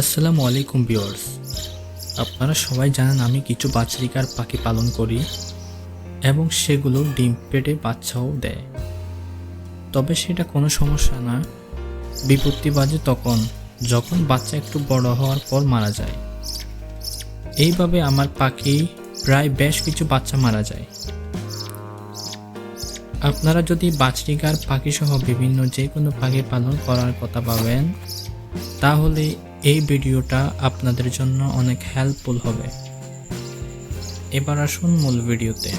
আসসালামু আলাইকুম ভিউয়ার্স। আপনারা সবাই জানেন আমি কিছু বাছরিকার পাখি পালন করি এবং সেগুলো ডিম পেটে বাচ্চাও দেয়। তবে সেটা কোনো সমস্যা না। বিপত্তি বাজে তখন যখন বাচ্চা একটু বড় হওয়ার পর মারা যায়। এইভাবে আমার পাখি প্রায় বেশ কিছু বাচ্চা মারা যায়। আপনারা যদি বাছরিকার পাখি সহ বিভিন্ন যে কোনো পাখি পালন করার কথা পাবেন তাহলে এই ভিডিওটা আপনাদের জন্য অনেক হেল্পফুল হবে। এবার আসুন মূল ভিডিওতে।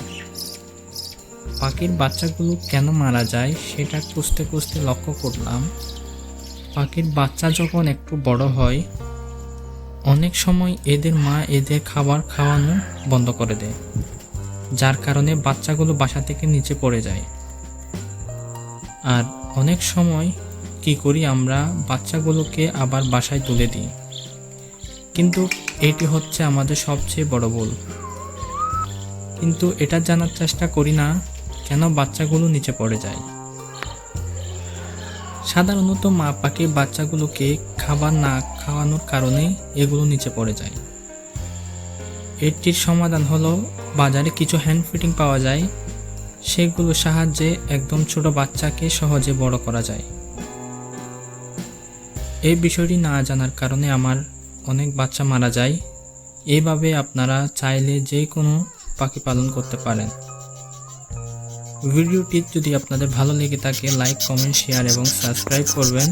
পাখির বাচ্চাগুলো কেন মারা যায় সেটা খুঁজতে খুঁজতে লক্ষ্য করলাম। পাখির বাচ্চা যখন একটু বড় হয়, অনেক সময় এদের মা এদের খাবার খাওয়ানো বন্ধ করে দেয়, যার কারণে বাচ্চাগুলো বাসা থেকে নিচে পড়ে যায়। আর অনেক সময় কি করি আমরা? বাচ্চাগুলোকে আবার বাসায় তুলে দিই। কিন্তু এটি হচ্ছে আমাদের সবচেয়ে বড় ভুল। কিন্তু এটা জানার চেষ্টা করি না কেন বাচ্চাগুলো নিচে পড়ে যায়। সাধারণত মা পাখির বাচ্চাগুলোকে খাবার না খাওয়ানোর কারণে এগুলো নিচে পড়ে যায়। এটির সমাধান হলো বাজারে কিছু হ্যান্ড ফিটিং পাওয়া যায়। সেগুলোর সাহায্যে একদম ছোট বাচ্চাকে সহজে বড় করা যায়। এই বিষয়টি না জানার কারণে আমার অনেক বাচ্চা মারা যায়। এভাবে আপনারা চাইলে যে কোনো পাখি পালন করতে পারেন। ভিডিওটি যদি আপনাদের ভালো লেগে থাকে, লাইক, কমেন্ট, শেয়ার এবং সাবস্ক্রাইব করবেন।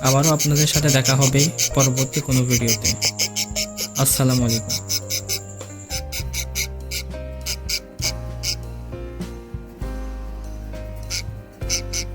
আবারও আপনাদের সাথে দেখা হবে পরবর্তী কোনো ভিডিওতে। আসসালামু আলাইকুম। you